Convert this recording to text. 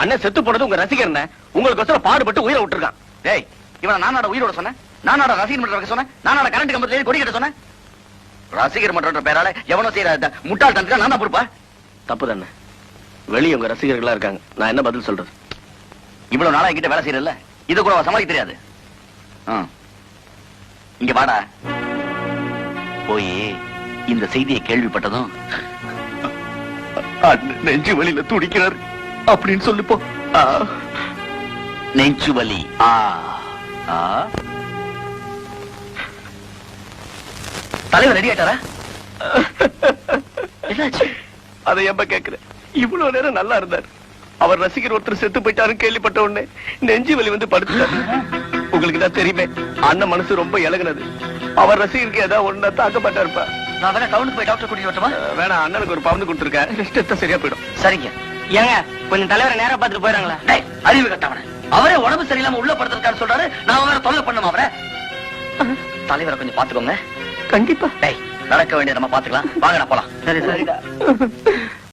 அண்ணன் செத்து போனது உங்க ரசிகர் உங்களுக்கு பாடுபட்டு உயிரை விட்டுருக்கான். டேய் இவன் நானோட உயிரோட சொன்னேன். நானோட ரசிகர் மன்றம் சொன்னேன். நானோட கரண்ட் கம்பத்துல கொடி கட்ட சொன்னேன். ரசிகர் மன்றன்ற பேரால எவனோ செய்யற முட்டாள் தனத்துக்கு நான் தான் பொறுப்பா? தப்பு தானே வெளியே உங்க ரசிகர்களா இருக்காங்க. நான் என்ன பதில் சொல்றது? இவ்வளவு நாளா என்கிட்ட வேலை செய்யறல இது கூட சமாளிக்க தெரியாது. இங்க வாடா. போய் இந்த செய்தியை கேள்விப்பட்டதும் நெஞ்சு வழியில துடிக்கிறாரு. அப்படின்னு சொல்லிப்போ. நெஞ்சு வலி. ஆ. தலைவர் ரெடி ஆயிட்டாரா? அதை எம்ப கேக்குறேன்? இவ்வளவு நேரம் நல்லா இருந்தார். அவர் ரசிகர் ஒருத்தர் செத்து போயிட்டாருன்னு கேள்விப்பட்ட உடனே நெஞ்சு வலி வந்து படுத்துட்டாரு. உங்களுக்கு தான் தெரியுமே அண்ணன் மனசு ரொம்ப இலகுனது. அவர் ரசிகருக்கு ஏதாவது ஒண்ணு தாக்கப்பட்டா இருப்பா நான் வேணா டவுனுக்கு போய் டாக்டர் கூட்டிட்டு வரட்டுமா? வேணாம் அண்ணனுக்கு ஒரு பவுந்து கொடுத்துருக்கேன். ரெஸ்ட் எடுத்தா சரியா போயிடும். சரிங்க. ஏங்க கொஞ்சம் தலைவரை நேரா பார்த்துட்டு போயிடுறாங்களா. டேய், அறிவு கட்டவன. அவரே உடம்பு சரியில்லாம உள்ள படுத்திருக்காரு சொல்றாரு. நான் வேற தொல்லை பண்ணுமா அவரை. தலைவரை கொஞ்சம் பாத்துக்கோங்க கண்டிப்பா. டேய் நடக்க வேண்டிய நம்ம பாத்துக்கலாம் வாங்க போலாம். சரி. சரிடா.